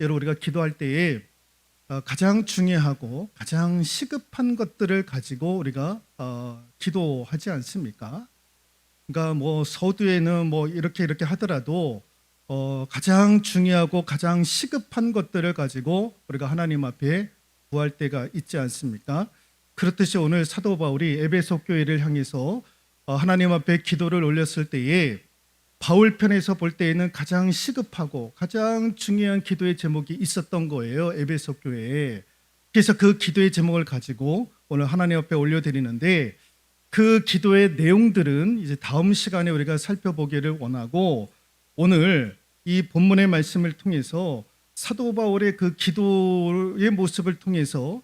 여러분 우리가 기도할 때에 어, 가장 중요하고 가장 시급한 것들을 가지고 우리가 어, 기도하지 않습니까? 그러니까 뭐 서두에는 뭐 이렇게 이렇게 하더라도 어, 가장 중요하고 가장 시급한 것들을 가지고 우리가 하나님 앞에 구할 때가 있지 않습니까? 그렇듯이 오늘 사도 바울이 에베소 교회를 향해서 어, 하나님 앞에 기도를 올렸을 때에 바울 편에서 볼 때에는 가장 시급하고 가장 중요한 기도의 제목이 있었던 거예요. 에베소 교회에. 그래서 그 기도의 제목을 가지고 오늘 하나님 앞에 올려드리는데 그 기도의 내용들은 이제 다음 시간에 우리가 살펴보기를 원하고 오늘 이 본문의 말씀을 통해서 사도 바울의 그 기도의 모습을 통해서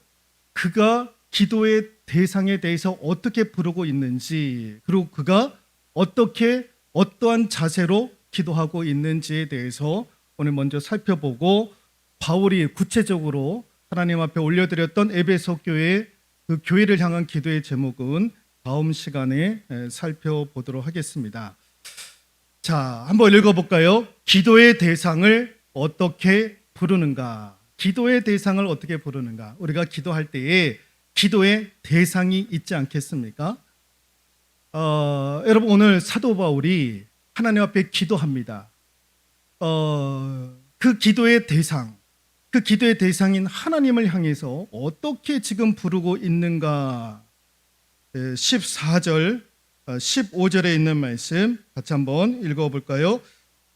그가 기도의 대상에 대해서 어떻게 부르고 있는지 그리고 그가 어떻게 어떠한 자세로 기도하고 있는지에 대해서 오늘 먼저 살펴보고 바울이 구체적으로 하나님 앞에 올려드렸던 에베소 교회 그 교회를 향한 기도의 제목은 다음 시간에 에, 살펴보도록 하겠습니다. 자, 한번 읽어볼까요? 기도의 대상을 어떻게 부르는가? 기도의 대상을 어떻게 부르는가? 우리가 기도할 때에 기도의 대상이 있지 않겠습니까? 어, 여러분 오늘 사도 바울이 하나님 앞에 기도합니다. 어, 그 기도의 대상, 그 기도의 대상인 하나님을 향해서 어떻게 지금 부르고 있는가? 14절, 15절에 있는 말씀 같이 한번 읽어볼까요?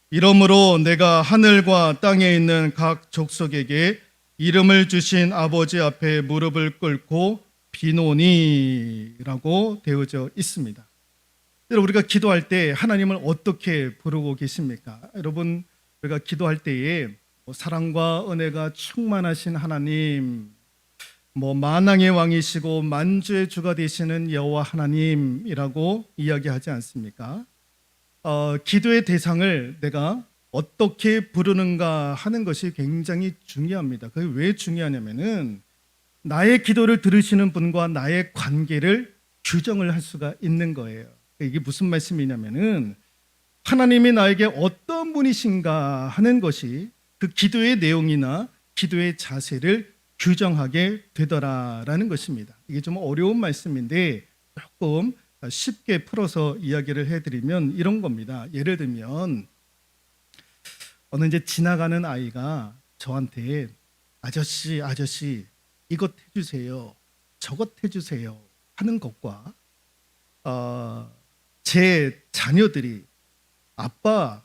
이러므로 내가 하늘과 땅에 있는 각 족속에게 이름을 주신 아버지 앞에 무릎을 꿇고 비노니라고 되어져 있습니다. 우리가 기도할 때 하나님을 어떻게 부르고 계십니까? 여러분 우리가 기도할 때에 뭐 사랑과 은혜가 충만하신 하나님, 뭐 만왕의 왕이시고 만주의 주가 되시는 여호와 하나님이라고 이야기하지 않습니까? 어, 기도의 대상을 내가 어떻게 부르는가 하는 것이 굉장히 중요합니다. 그게 왜 중요하냐면은 나의 기도를 들으시는 분과 나의 관계를 규정을 할 수가 있는 거예요. 이게 무슨 말씀이냐면은 하나님이 나에게 어떤 분이신가 하는 것이 그 기도의 내용이나 기도의 자세를 규정하게 되더라라는 것입니다. 이게 좀 어려운 말씀인데 조금 쉽게 풀어서 이야기를 해드리면 이런 겁니다. 예를 들면 어느 이제 지나가는 아이가 저한테 아저씨 아저씨 이것 해주세요 저것 해주세요 하는 것과 어, 제 자녀들이 아빠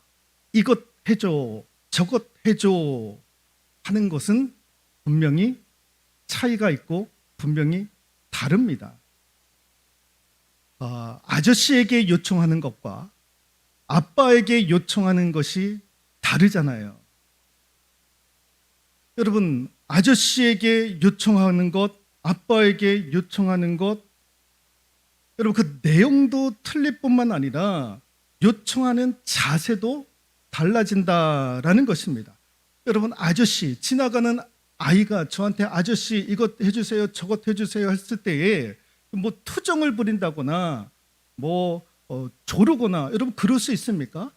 이것 해줘 저것 해줘 하는 것은 분명히 차이가 있고 분명히 다릅니다. 어, 아저씨에게 요청하는 것과 아빠에게 요청하는 것이 다르잖아요. 여러분, 아저씨에게 요청하는 것, 아빠에게 요청하는 것, 여러분 그 내용도 틀릴 뿐만 아니라 요청하는 자세도 달라진다라는 것입니다. 여러분 아저씨 지나가는 아이가 저한테 아저씨 이것 해주세요 저것 해주세요 했을 때에 뭐 투정을 부린다거나 뭐 어, 조르거나 여러분 그럴 수 있습니까?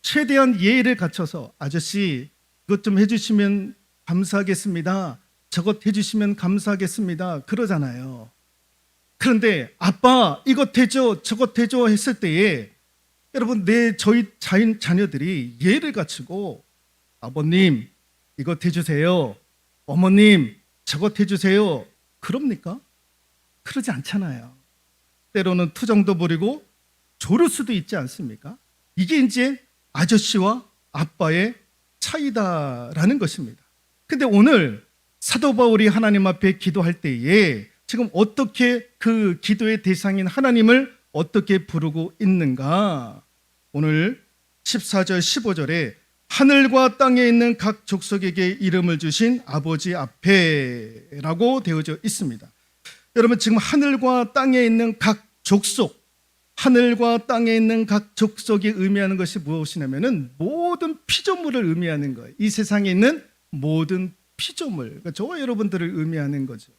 최대한 예의를 갖춰서 아저씨 이것 좀 해주시면 감사하겠습니다. 저것 해주시면 감사하겠습니다. 그러잖아요. 그런데 아빠 이것 해줘 저것 해줘 했을 때에 여러분 내 저희 자인 자녀들이 예를 갖추고 아버님 이것 해주세요 어머님 저것 해주세요 그럽니까? 그러지 않잖아요 때로는 투정도 부리고 조를 수도 있지 않습니까? 이게 이제 아저씨와 아빠의 차이다라는 것입니다 근데 오늘 사도 바울이 하나님 앞에 기도할 때에 지금 어떻게 그 기도의 대상인 하나님을 어떻게 부르고 있는가? 오늘 14절 15절에 하늘과 땅에 있는 각 족속에게 이름을 주신 아버지 앞에라고 되어져 있습니다. 여러분 지금 하늘과 땅에 있는 각 족속 하늘과 땅에 있는 각 족속이 의미하는 것이 무엇이냐면은 모든 피조물을 의미하는 거예요. 이 세상에 있는 모든 피조물, 그러니까 저와 여러분들을 의미하는 거죠.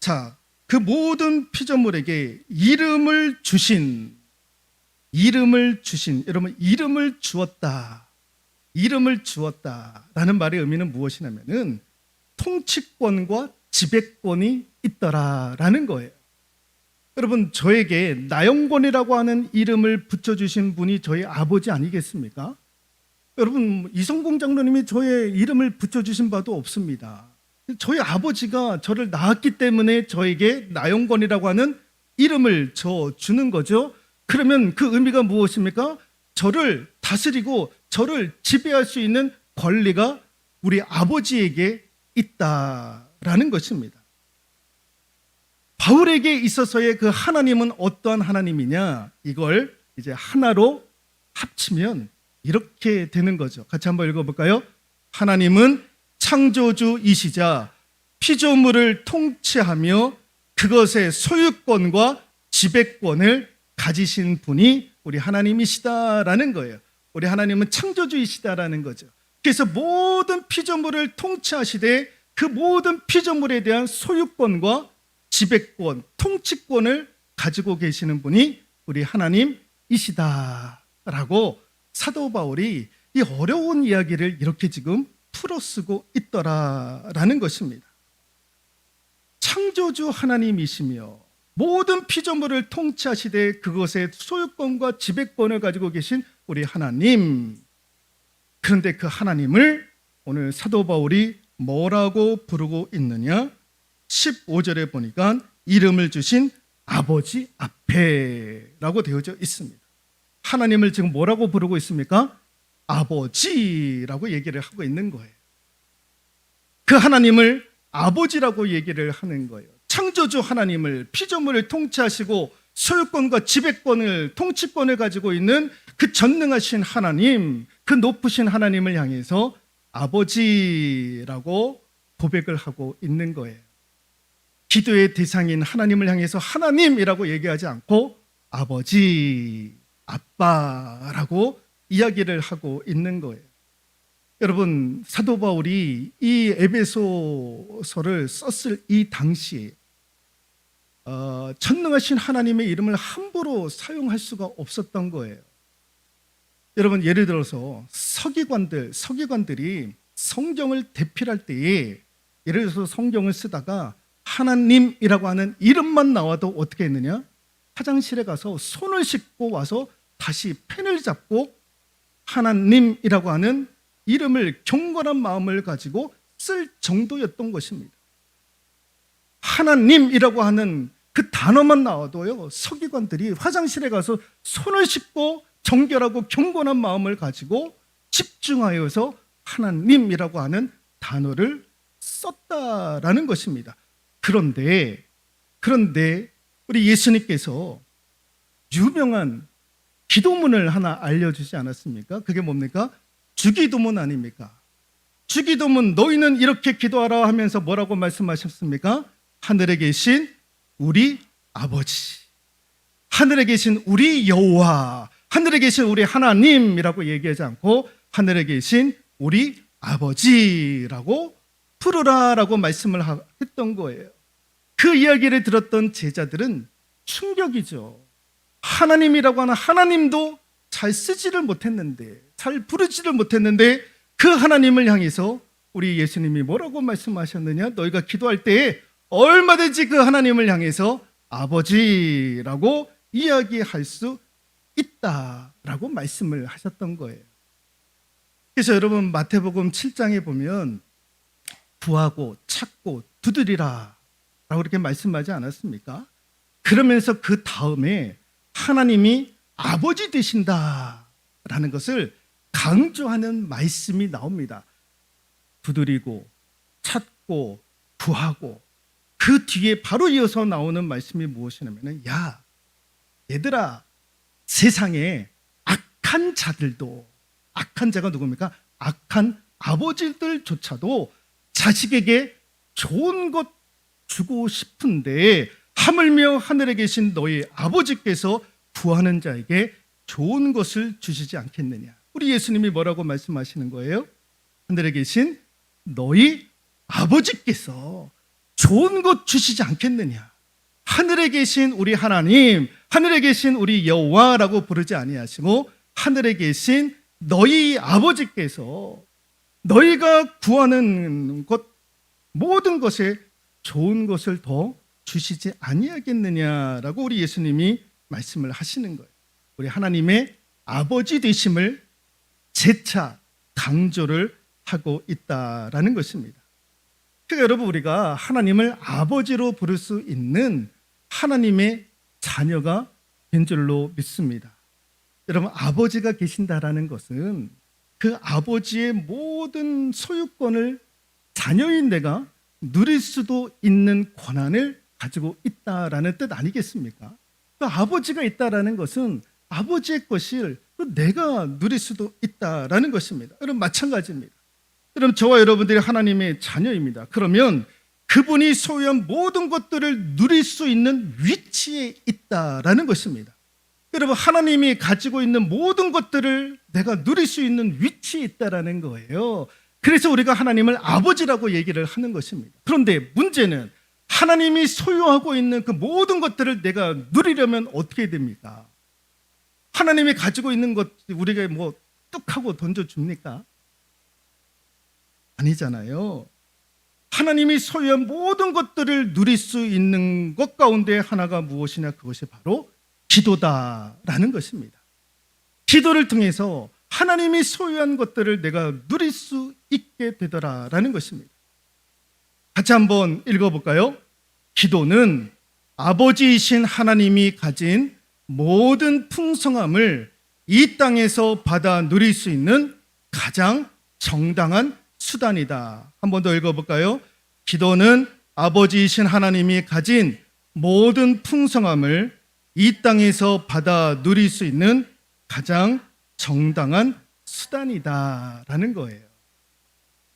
자, 그 모든 피조물에게 이름을 주신 이름을 주신 여러분 이름을 주었다. 이름을 주었다라는 말의 의미는 무엇이냐면은 통치권과 지배권이 있더라라는 거예요. 여러분 저에게 나영권이라고 하는 이름을 붙여주신 분이 저희 아버지 아니겠습니까? 여러분 이성공 장로님이 저의 이름을 붙여주신 바도 없습니다. 저희 아버지가 저를 낳았기 때문에 저에게 나영권이라고 하는 이름을 저 주는 거죠. 그러면 그 의미가 무엇입니까? 저를 다스리고 저를 지배할 수 있는 권리가 우리 아버지에게 있다라는 것입니다. 바울에게 있어서의 그 하나님은 어떠한 하나님이냐? 이걸 이제 하나로 합치면 이렇게 되는 거죠. 같이 한번 읽어볼까요? 하나님은 창조주이시자 피조물을 통치하며 그것의 소유권과 지배권을 가지신 분이 우리 하나님이시다라는 거예요. 우리 하나님은 창조주이시다라는 거죠. 그래서 모든 피조물을 통치하시되 그 모든 피조물에 대한 소유권과 지배권, 통치권을 가지고 계시는 분이 우리 하나님이시다라고 사도 바울이 이 어려운 이야기를 이렇게 지금 풀어 쓰고 있더라라는 것입니다. 창조주 하나님이시며 모든 피조물을 통치하시되 그것의 소유권과 지배권을 가지고 계신 우리 하나님. 그런데 그 하나님을 오늘 사도 바울이 뭐라고 부르고 있느냐? 15절에 보니까 이름을 주신 아버지 앞에라고 되어져 있습니다. 하나님을 지금 뭐라고 부르고 있습니까? 아버지라고 얘기를 하고 있는 거예요. 그 하나님을 아버지라고 얘기를 하는 거예요. 창조주 하나님을 피조물을 통치하시고 소유권과 지배권을 통치권을 가지고 있는 그 전능하신 하나님, 그 높으신 하나님을 향해서 아버지라고 고백을 하고 있는 거예요. 기도의 대상인 하나님을 향해서 하나님이라고 얘기하지 않고 아버지, 아빠라고 이야기를 하고 있는 거예요. 여러분 사도 바울이 이 에베소서를 썼을 이 당시에 어, 전능하신 하나님의 이름을 함부로 사용할 수가 없었던 거예요. 여러분 예를 들어서 서기관들 서기관들이 성경을 대필할 때에 예를 들어서 성경을 쓰다가 하나님이라고 하는 이름만 나와도 어떻게 했느냐? 화장실에 가서 손을 씻고 와서 다시 펜을 잡고 하나님이라고 하는 이름을 경건한 마음을 가지고 쓸 정도였던 것입니다. 하나님이라고 하는 그 단어만 나와도요, 서기관들이 화장실에 가서 손을 씻고 정결하고 경건한 마음을 가지고 집중하여서 하나님이라고 하는 단어를 썼다라는 것입니다. 그런데, 그런데 우리 예수님께서 유명한 기도문을 하나 알려주지 않았습니까? 그게 뭡니까? 주기도문 아닙니까? 주기도문 너희는 이렇게 기도하라 하면서 뭐라고 말씀하셨습니까? 하늘에 계신 우리 아버지, 하늘에 계신 우리 여호와, 하늘에 계신 우리 하나님이라고 얘기하지 않고 하늘에 계신 우리 아버지라고 부르라라고 말씀을 하- 했던 거예요. 그 이야기를 들었던 제자들은 충격이죠. 하나님이라고 하는 하나님도 잘 쓰지를 못했는데, 잘 부르지를 못했는데 그 하나님을 향해서 우리 예수님이 뭐라고 말씀하셨느냐? 너희가 기도할 때에 얼마든지 그 하나님을 향해서 아버지라고 이야기할 수 있다라고 말씀을 하셨던 거예요. 그래서 여러분 마태복음 7장에 보면 구하고 찾고 두드리라 라고 이렇게 말씀하지 않았습니까? 그러면서 그 다음에 하나님이 아버지 되신다라는 것을 강조하는 말씀이 나옵니다. 두드리고 찾고 구하고 그 뒤에 바로 이어서 나오는 말씀이 무엇이냐면은 야 얘들아 세상에 악한 자들도 악한 자가 누굽니까? 악한 아버지들조차도 자식에게 좋은 것 주고 싶은데 하물며 하늘에 계신 너희 아버지께서 구하는 자에게 좋은 것을 주시지 않겠느냐. 우리 예수님이 뭐라고 말씀하시는 거예요? 하늘에 계신 너희 아버지께서 좋은 것 주시지 않겠느냐. 하늘에 계신 우리 하나님, 하늘에 계신 우리 여호와라고 부르지 아니하시고 하늘에 계신 너희 아버지께서 너희가 구하는 것 모든 것에 좋은 것을 더 주시지 아니하겠느냐라고 우리 예수님이 말씀을 하시는 거예요. 우리 하나님의 아버지 되심을 재차 강조를 하고 있다라는 것입니다. 그러니까 여러분 우리가 하나님을 아버지로 부를 수 있는 하나님의 자녀가 된 줄로 믿습니다. 여러분 아버지가 계신다라는 것은 그 아버지의 모든 소유권을 자녀인 내가 누릴 수도 있는 권한을 가지고 있다라는 뜻 아니겠습니까? 그 아버지가 있다라는 것은 아버지의 것을 내가 누릴 수도 있다라는 것입니다. 여러분 마찬가지입니다. 여러분 저와 여러분들이 하나님의 자녀입니다. 그러면 그분이 소유한 모든 것들을 누릴 수 있는 위치에 있다라는 것입니다. 여러분 하나님이 가지고 있는 모든 것들을 내가 누릴 수 있는 위치에 있다라는 거예요. 그래서 우리가 하나님을 아버지라고 얘기를 하는 것입니다. 그런데 문제는 하나님이 소유하고 있는 그 모든 것들을 내가 누리려면 어떻게 됩니까? 하나님이 가지고 있는 것 우리가 뭐 뚝하고 던져 줍니까? 아니잖아요. 하나님이 소유한 모든 것들을 누릴 수 있는 것 가운데 하나가 무엇이냐 그것이 바로 기도다라는 것입니다. 기도를 통해서 하나님이 소유한 것들을 내가 누릴 수 있게 되더라라는 것입니다. 같이 한번 읽어볼까요? 기도는 아버지이신 하나님이 가진 모든 풍성함을 이 땅에서 받아 누릴 수 있는 가장 정당한 수단이다. 한 번 더 읽어볼까요? 기도는 아버지이신 하나님이 가진 모든 풍성함을 이 땅에서 받아 누릴 수 있는 가장 정당한 수단이다라는 거예요.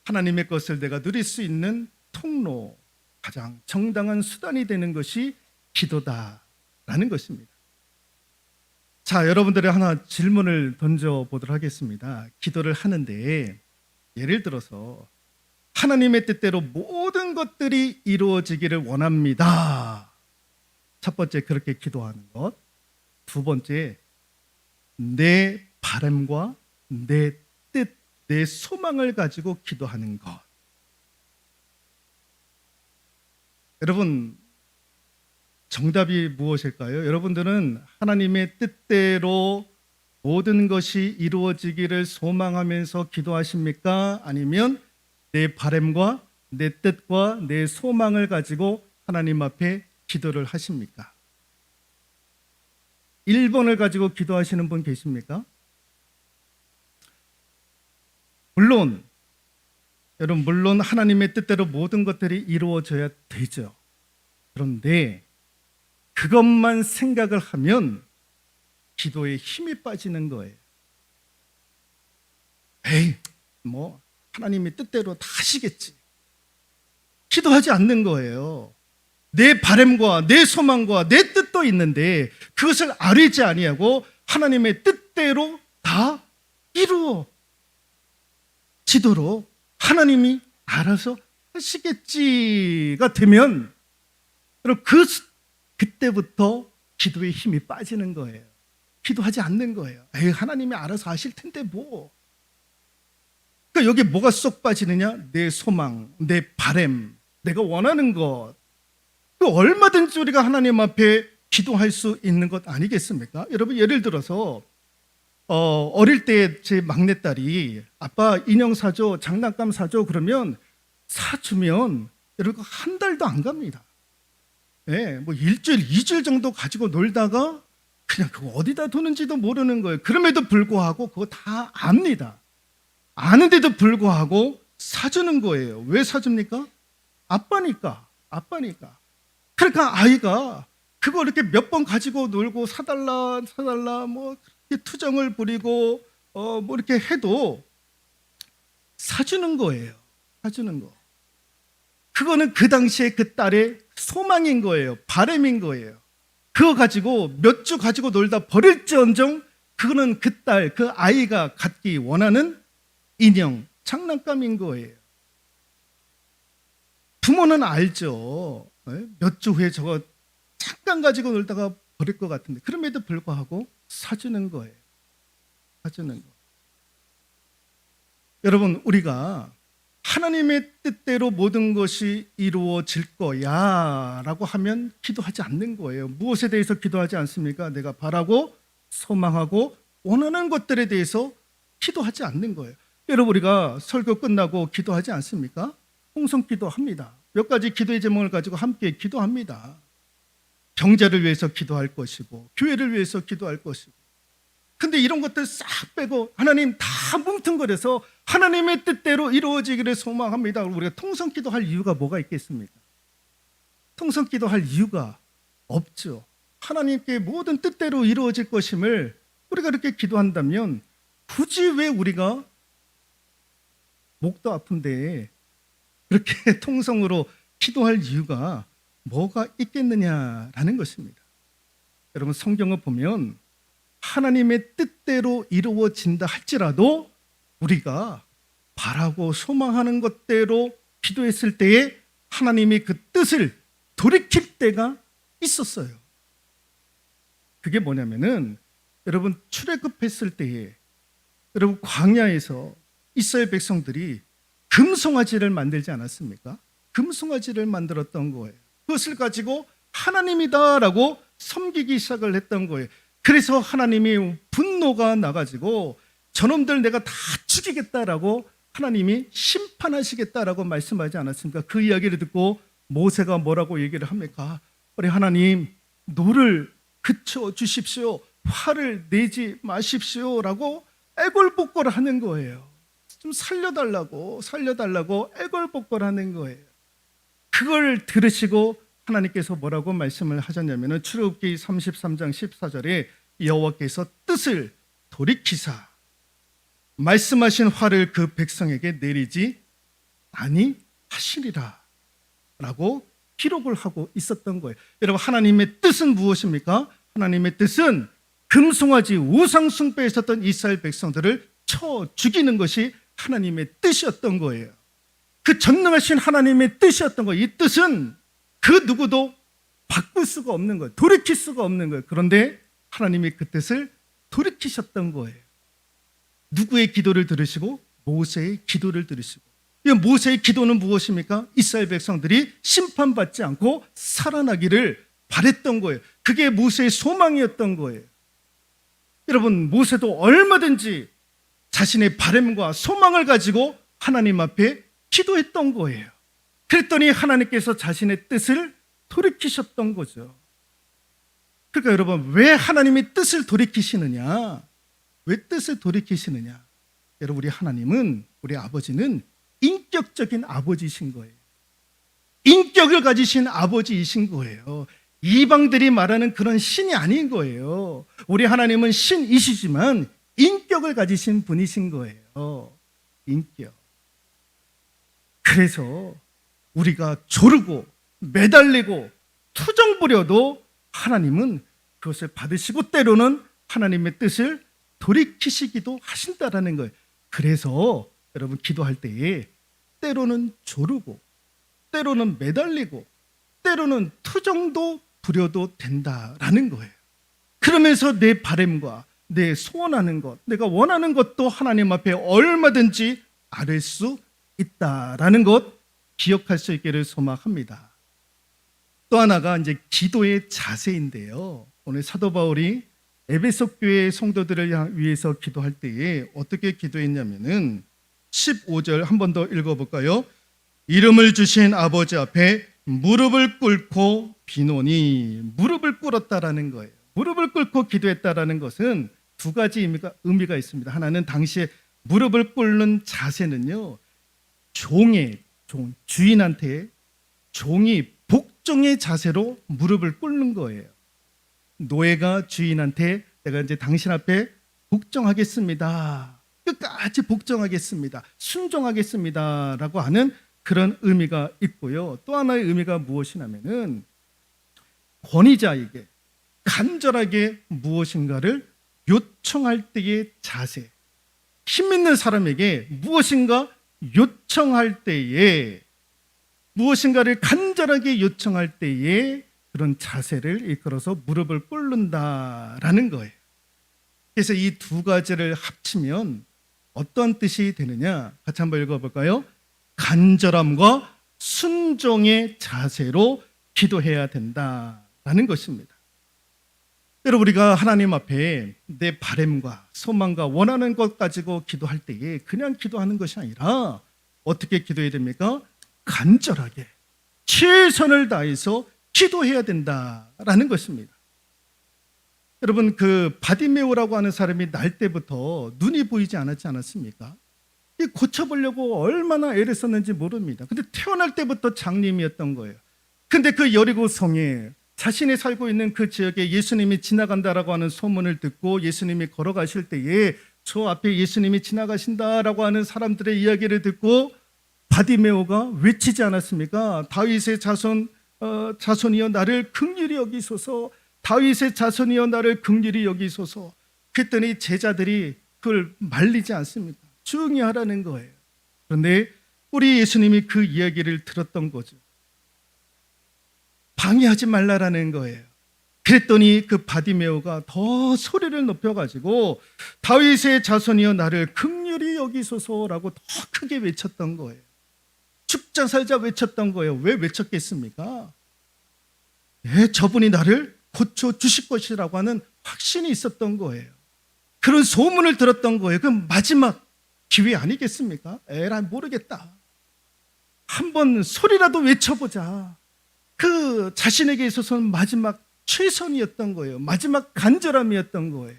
하나님의 것을 내가 누릴 수 있는 통로, 가장 정당한 수단이 되는 것이 기도다라는 것입니다. 자, 여러분들의 하나 질문을 던져 보도록 하겠습니다. 기도를 하는데 예를 들어서 하나님의 뜻대로 모든 것들이 이루어지기를 원합니다. 첫 번째 그렇게 기도하는 것. 두 번째 내 바람과 내 뜻, 내 소망을 가지고 기도하는 것. 여러분 정답이 무엇일까요? 여러분들은 하나님의 뜻대로 모든 것이 이루어지기를 소망하면서 기도하십니까? 아니면 내 바램과 내 뜻과 내 소망을 가지고 하나님 앞에 기도를 하십니까? 1번을 가지고 기도하시는 분 계십니까? 물론 여러분 물론 하나님의 뜻대로 모든 것들이 이루어져야 되죠. 그런데 그것만 생각을 하면 기도에 힘이 빠지는 거예요. 에이, 뭐 하나님의 뜻대로 다 하시겠지. 기도하지 않는 거예요. 내 바램과 내 소망과 내 뜻도 있는데 그것을 아뢰지 아니하고 하나님의 뜻대로 다 이루어 지도록 하나님이 알아서 하시겠지가 되면 그 그때부터 기도의 힘이 빠지는 거예요. 기도하지 않는 거예요. 에이, 하나님이 알아서 하실 텐데 뭐. 그러니까 여기 뭐가 쏙 빠지느냐? 내 소망, 내 바램, 내가 원하는 것. 그 얼마든지 우리가 하나님 앞에 기도할 수 있는 것 아니겠습니까? 여러분 예를 들어서 어, 어릴 때 제 막내딸이 아빠 인형 사줘, 장난감 사줘 그러면 사주면 여러분 한 달도 안 갑니다. 예, 뭐 일주일, 이주일 정도 가지고 놀다가 그냥 그거 어디다 두는지도 모르는 거예요. 그럼에도 불구하고 그거 다 압니다. 아는데도 불구하고 사주는 거예요. 왜 사줍니까? 아빠니까, 아빠니까. 그러니까 아이가 그거 이렇게 몇 번 가지고 놀고 사달라, 사달라, 뭐 투정을 부리고 어, 뭐 이렇게 해도 사주는 거예요. 사주는 거. 그거는 그 당시에 그 딸의 소망인 거예요. 바램인 거예요. 그거 가지고 몇 주 가지고 놀다 버릴지언정 그거는 그 딸, 그 아이가 갖기 원하는 인형, 장난감인 거예요. 부모는 알죠. 예? 몇주 후에 저거 잠깐 가지고 놀다가 버릴 것 같은데 그럼에도 불구하고 사주는 거예요. 사주는 거. 여러분 우리가 하나님의 뜻대로 모든 것이 이루어질 거야 라고 하면 기도하지 않는 거예요. 무엇에 대해서 기도하지 않습니까? 내가 바라고 소망하고 원하는 것들에 대해서 기도하지 않는 거예요. 여러분 우리가 설교 끝나고 기도하지 않습니까? 홍성 기도합니다. 몇 가지 기도의 제목을 가지고 함께 기도합니다. 경제를 위해서 기도할 것이고 교회를 위해서 기도할 것이고 근데 이런 것들 싹 빼고 하나님 다 뭉뚱그려서 하나님의 뜻대로 이루어지기를 소망합니다. 우리가 통성 기도 할 이유가 뭐가 있겠습니까? 통성 기도 할 이유가 없죠. 하나님께 모든 뜻대로 이루어질 것임을 우리가 이렇게 기도한다면 굳이 왜 우리가 목도 아픈데 그렇게 통성으로 기도할 이유가 뭐가 있겠느냐라는 것입니다. 여러분 성경을 보면 하나님의 뜻대로 이루어진다 할지라도 우리가 바라고 소망하는 것대로 기도했을 때에 하나님이 그 뜻을 돌이킬 때가 있었어요. 그게 뭐냐면은 여러분 출애굽했을 때에 여러분 광야에서 이스라엘 백성들이 금송아지를 만들지 않았습니까? 금송아지를 만들었던 거예요. 그것을 가지고 하나님이다라고 섬기기 시작을 했던 거예요. 그래서 하나님이 분노가 나가지고 저놈들 내가 다 죽이겠다라고 하나님이 심판하시겠다라고 말씀하지 않았습니까? 그 이야기를 듣고 모세가 뭐라고 얘기를 합니까? 우리 하나님 노를 그쳐 주십시오. 화를 내지 마십시오라고 애걸복걸 하는 거예요. 좀 살려달라고 살려달라고 애걸복걸 하는 거예요. 그걸 들으시고 하나님께서 뭐라고 말씀을 하셨냐면은 출애굽기 33장 14절에 여호와께서 뜻을 돌이키사 말씀하신 화를 그 백성에게 내리지 아니 하시리라 라고 기록을 하고 있었던 거예요. 여러분 하나님의 뜻은 무엇입니까? 하나님의 뜻은 금송아지 우상 숭배에 있었던 이스라엘 백성들을 쳐 죽이는 것이 하나님의 뜻이었던 거예요. 그 전능하신 하나님의 뜻이었던 거예요. 이 뜻은 그 누구도 바꿀 수가 없는 거예요. 돌이킬 수가 없는 거예요. 그런데 하나님이 그 뜻을 돌이키셨던 거예요. 누구의 기도를 들으시고 모세의 기도를 들으시고 이 모세의 기도는 무엇입니까? 이스라엘 백성들이 심판받지 않고 살아나기를 바랬던 거예요. 그게 모세의 소망이었던 거예요. 여러분 모세도 얼마든지 자신의 바램과 소망을 가지고 하나님 앞에 기도했던 거예요. 그랬더니 하나님께서 자신의 뜻을 돌이키셨던 거죠. 그러니까 여러분 왜 하나님이 뜻을 돌이키시느냐? 왜 뜻을 돌이키시느냐? 여러분 우리 하나님은 우리 아버지는 인격적인 아버지이신 거예요. 인격을 가지신 아버지이신 거예요. 이방들이 말하는 그런 신이 아닌 거예요. 우리 하나님은 신이시지만 인격을 가지신 분이신 거예요. 인격. 그래서 우리가 조르고 매달리고 투정 부려도 하나님은 그것을 받으시고 때로는 하나님의 뜻을 돌이키시기도 하신다라는 거예요. 그래서 여러분 기도할 때에 때로는 조르고 때로는 매달리고 때로는 투정도 부려도 된다라는 거예요. 그러면서 내 바램과 내 소원하는 것, 내가 원하는 것도 하나님 앞에 얼마든지 아뢰 수 있다라는 것 기억할 수 있기를 소망합니다. 또 하나가 이제 기도의 자세인데요. 오늘 사도 바울이 에베소 교회 성도들을 위해서 기도할 때에 어떻게 기도했냐면은 15절 한 번 더 읽어 볼까요? 이름을 주신 아버지 앞에 무릎을 꿇고 비노니 무릎을 꿇었다라는 거예요. 무릎을 꿇고 기도했다라는 것은 두 가지 의미가, 의미가 있습니다. 하나는 당시에 무릎을 꿇는 자세는요. 종의 종 주인한테 종이 복종의 자세로 무릎을 꿇는 거예요. 노예가 주인한테 내가 이제 당신 앞에 복종하겠습니다. 끝까지 복종하겠습니다. 순종하겠습니다 라고 하는 그런 의미가 있고요. 또 하나의 의미가 무엇이냐면은 권위자에게 간절하게 무엇인가를 요청할 때의 자세. 힘 있는 사람에게 무엇인가 요청할 때에 무엇인가를 간절하게 요청할 때에 그런 자세를 이끌어서 무릎을 꿇는다라는 거예요. 그래서 이 두 가지를 합치면 어떤 뜻이 되느냐? 같이 한번 읽어볼까요? 간절함과 순종의 자세로 기도해야 된다라는 것입니다. 여러분 우리가 하나님 앞에 내 바램과 소망과 원하는 것 가지고 기도할 때에 그냥 기도하는 것이 아니라 어떻게 기도해야 됩니까? 간절하게 최선을 다해서 기도해야 된다라는 것입니다. 여러분 그 바디메오라고 하는 사람이 날 때부터 눈이 보이지 않았지 않았습니까? 이 고쳐보려고 얼마나 애를 썼는지 모릅니다. 근데 태어날 때부터 장님이었던 거예요. 근데 그 여리고 성에 자신이 살고 있는 그 지역에 예수님이 지나간다라고 하는 소문을 듣고 예수님이 걸어가실 때에 저 앞에 예수님이 지나가신다라고 하는 사람들의 이야기를 듣고 바디메오가 외치지 않았습니까? 다윗의 자손 어, 자손이여 나를 극률히 여기소서 다윗의 자손이여 나를 극률히 여기소서 그랬더니 제자들이 그걸 말리지 않습니다. 조용히 하라는 거예요. 그런데 우리 예수님이 그 이야기를 들었던 거죠. 방해하지 말라라는 거예요. 그랬더니 그 바디메오가 더 소리를 높여가지고 다윗의 자손이여 나를 극률히 여기소서라고 더 크게 외쳤던 거예요. 죽자 살자 외쳤던 거예요. 왜 외쳤겠습니까? 예, 저분이 나를 고쳐 주실 것이라고 하는 확신이 있었던 거예요. 그런 소문을 들었던 거예요. 그 마지막 기회 아니겠습니까? 에라 모르겠다. 한번 소리라도 외쳐보자. 그 자신에게 있어서는 마지막 최선이었던 거예요. 마지막 간절함이었던 거예요.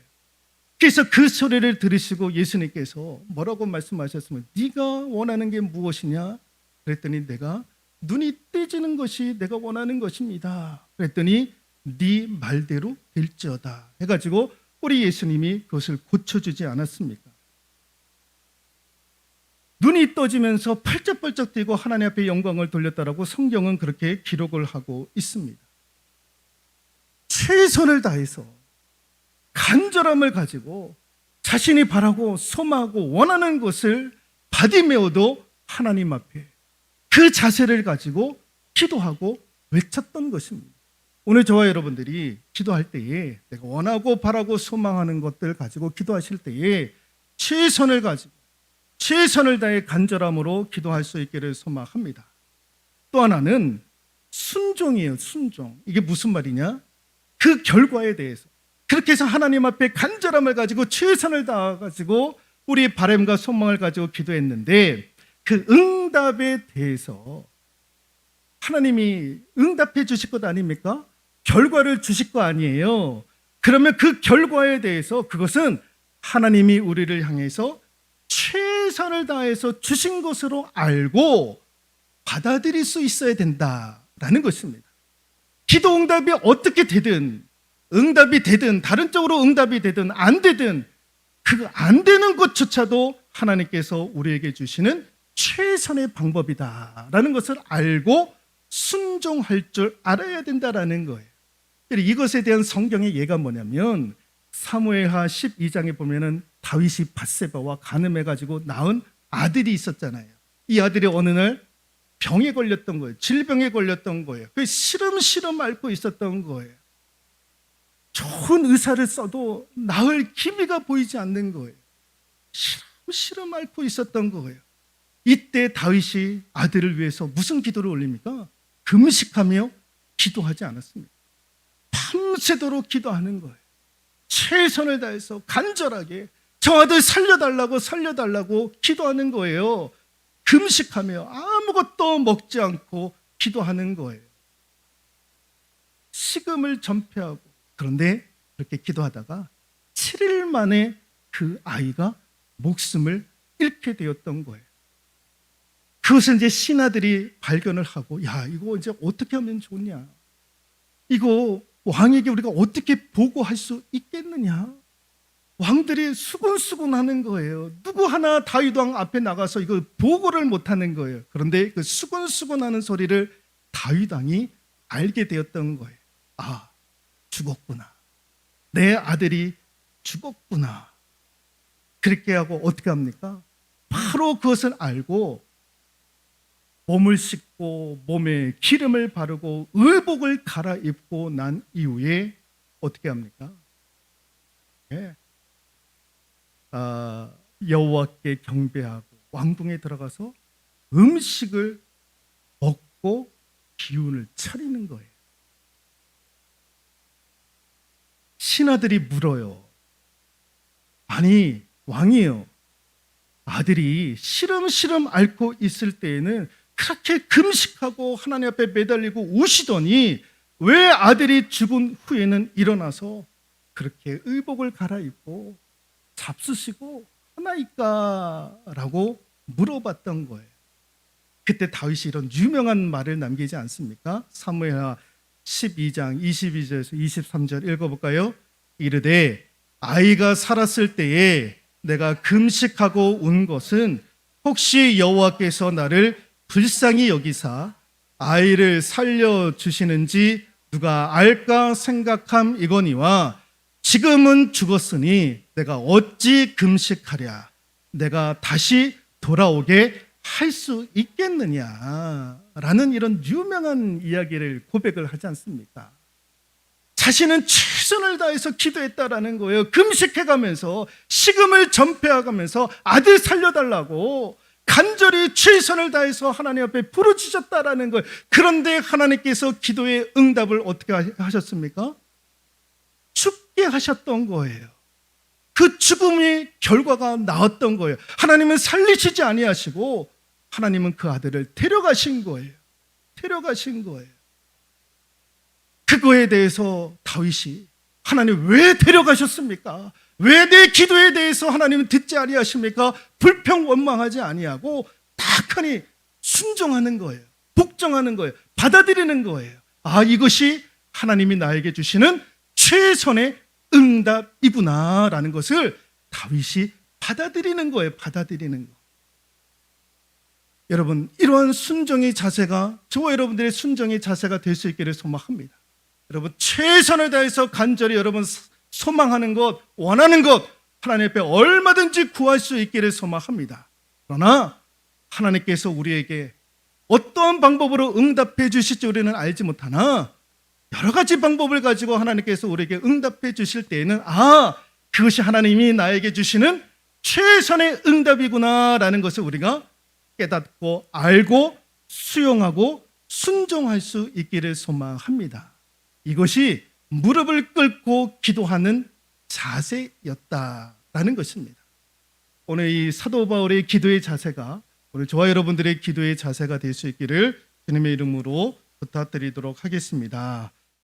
그래서 그 소리를 들으시고 예수님께서 뭐라고 말씀하셨으면 네가 원하는 게 무엇이냐? 그랬더니 내가 눈이 떼지는 것이 내가 원하는 것입니다. 그랬더니 네 말대로 될지어다 해가지고 우리 예수님이 그것을 고쳐주지 않았습니까? 눈이 떠지면서 펄쩍펄쩍 뛰고 하나님 앞에 영광을 돌렸다라고 성경은 그렇게 기록을 하고 있습니다. 최선을 다해서 간절함을 가지고 자신이 바라고 소망하고 원하는 것을 바디메어도 하나님 앞에 그 자세를 가지고 기도하고 외쳤던 것입니다. 오늘 저와 여러분들이 기도할 때에 내가 원하고 바라고 소망하는 것들 가지고 기도하실 때에 최선을 가지고 최선을 다해 간절함으로 기도할 수 있기를 소망합니다. 또 하나는 순종이에요, 순종. 이게 무슨 말이냐? 그 결과에 대해서. 그렇게 해서 하나님 앞에 간절함을 가지고 최선을 다가지고 우리 바램과 소망을 가지고 기도했는데 그 응답에 대해서 하나님이 응답해 주실 것 아닙니까? 결과를 주실 거 아니에요. 그러면 그 결과에 대해서 그것은 하나님이 우리를 향해서 최선을 다해서 주신 것으로 알고 받아들일 수 있어야 된다라는 것입니다. 기도 응답이 어떻게 되든 응답이 되든 다른 쪽으로 응답이 되든 안 되든 그 안 되는 것조차도 하나님께서 우리에게 주시는 최선의 방법이다라는 것을 알고 순종할 줄 알아야 된다라는 거예요. 이것에 대한 성경의 예가 뭐냐면 사무엘하 12장에 보면은 다윗이 바세바와 간음해 가지고 낳은 아들이 있었잖아요. 이 아들이 어느 날 병에 걸렸던 거예요. 질병에 걸렸던 거예요. 그 시름시름 앓고 있었던 거예요. 좋은 의사를 써도 나을 기미가 보이지 않는 거예요. 시름시름 앓고 있었던 거예요. 이때 다윗이 아들을 위해서 무슨 기도를 올립니까? 금식하며 기도하지 않았습니다. 밤새도록 기도하는 거예요. 최선을 다해서 간절하게 저 아들 살려달라고 살려달라고 기도하는 거예요. 금식하며 아무것도 먹지 않고 기도하는 거예요. 식음을 전폐하고 그런데 그렇게 기도하다가 7일 만에 그 아이가 목숨을 잃게 되었던 거예요. 그것은 이제 신하들이 발견을 하고 야 이거 이제 어떻게 하면 좋냐? 이거 왕에게 우리가 어떻게 보고할 수 있겠느냐? 왕들이 수군수군 하는 거예요. 누구 하나 다윗 왕 앞에 나가서 이걸 보고를 못 하는 거예요. 그런데 그 수군수군 하는 소리를 다윗 왕이 알게 되었던 거예요. 아, 죽었구나. 내 아들이 죽었구나. 그렇게 하고 어떻게 합니까? 바로 그것을 알고 몸을 씻고 몸에 기름을 바르고 의복을 갈아입고 난 이후에 어떻게 합니까? 예. 아, 여호와께 경배하고 왕궁에 들어가서 음식을 먹고 기운을 차리는 거예요. 신하들이 물어요. 아니 왕이요. 아들이 시름시름 앓고 있을 때에는 그렇게 금식하고 하나님 앞에 매달리고 우시더니 왜 아들이 죽은 후에는 일어나서 그렇게 의복을 갈아입고 잡수시고 하나이까라고 물어봤던 거예요. 그때 다윗이 이런 유명한 말을 남기지 않습니까? 사무엘하 12장 22절에서 23절 읽어볼까요? 이르되 아이가 살았을 때에 내가 금식하고 운 것은 혹시 여호와께서 나를 불쌍히 여기사 아이를 살려 주시는지 누가 알까 생각함 이거니와 지금은 죽었으니 내가 어찌 금식하랴 내가 다시 돌아오게 할 수 있겠느냐 라는 이런 유명한 이야기를 고백을 하지 않습니까? 자신은 최선을 다해서 기도했다라는 거예요. 금식해가면서 식음을 전폐해가면서 아들 살려달라고 간절히 최선을 다해서 하나님 앞에 부르짖었다라는 거예요. 그런데 하나님께서 기도의 응답을 어떻게 하셨습니까? 죽게 하셨던 거예요. 그 죽음의 결과가 나왔던 거예요. 하나님은 살리시지 아니하시고 하나님은 그 아들을 데려가신 거예요. 데려가신 거예요. 그거에 대해서 다윗이 하나님 왜 데려가셨습니까? 왜 내 기도에 대해서 하나님은 듣지 아니하십니까? 불평 원망하지 아니하고 딱하니 순종하는 거예요. 복종하는 거예요. 받아들이는 거예요. 아 이것이 하나님이 나에게 주시는 최선의 응답이구나라는 것을 다윗이 받아들이는 거예요. 받아들이는 거. 여러분 이러한 순종의 자세가 저와 여러분들의 순종의 자세가 될 수 있기를 소망합니다. 여러분 최선을 다해서 간절히 여러분 소망하는 것, 원하는 것 하나님 앞에 얼마든지 구할 수 있기를 소망합니다. 그러나 하나님께서 우리에게 어떠한 방법으로 응답해 주실지 우리는 알지 못하나 여러 가지 방법을 가지고 하나님께서 우리에게 응답해 주실 때에는 아 그것이 하나님이 나에게 주시는 최선의 응답이구나라는 것을 우리가 깨닫고 알고 수용하고 순종할 수 있기를 소망합니다. 이것이 무릎을 꿇고 기도하는 자세였다라는 것입니다. 오늘 이 사도 바울의 기도의 자세가 오늘 저와 여러분들의 기도의 자세가 될 수 있기를 주님의 이름으로 부탁드리도록 하겠습니다.